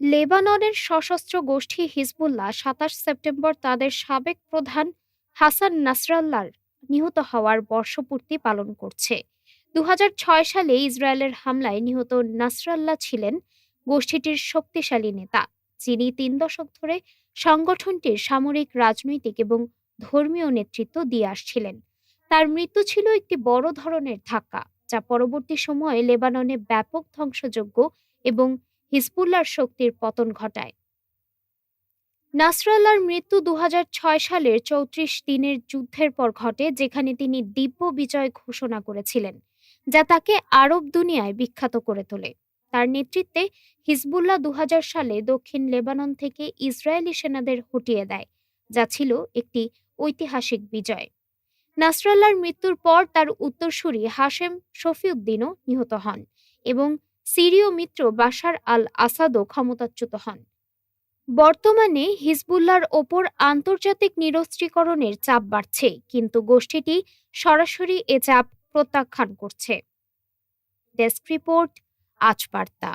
লেবাননের সশস্ত্র গোষ্ঠী হিজবুল্লাহ সাতাশ সেপ্টেম্বর তাদের সাবেক প্রধান হাসান নাসরাল্লার নিহত হওয়ার বর্ষপূর্তি পালন করছে। দু সালে ইসরায়েলের হামলায় নিহত নাসরাল্লাহ ছিলেন গোষ্ঠীটির শক্তিশালী নেতা, যিনি তিন দশক ধরে সংগঠনটির সামরিক, রাজনৈতিক এবং ধর্মীয় নেতৃত্ব দিয়ে আসছিলেন। তার মৃত্যু ছিল একটি বড় ধরনের ধাক্কা, যা পরবর্তী সময়ে লেবাননে ব্যাপক ধ্বংসযোগ্য এবং হিজবুল্লার শক্তির পতন ঘটায়। নাসরাল্লাহর মৃত্যু দু সালের চৌত্রিশ দিনের যুদ্ধের পর ঘটে, যেখানে তিনি দিব্য বিজয় ঘোষণা করেছিলেন, যা তাকে আরব দুনিয়ায় বিখ্যাত করে তোলে। তার নেতৃত্বে হিজবুল্লাহ দু সালে দক্ষিণ লেবানন থেকে ইসরায়েলি সেনাদের হটিয়ে দেয়, যা ছিল একটি ঐতিহাসিক বিজয়। নাসরাল্লাহর মৃত্যুর পর তার উত্তরসূরি হাশেম শফিউদ্দিনও নিহত হন এবং সিরীয় মিত্র বাশার আল আসাদও ক্ষমতাচ্যুত হন। বর্তমানে হিজবুল্লার ওপর আন্তর্জাতিক নিরস্ত্রীকরণের চাপ বাড়ছে, কিন্তু গোষ্ঠীটি সরাসরি এ চাপ প্রত্যাখ্যান করছে। ডেস্ক রিপোর্ট আজ বার্তা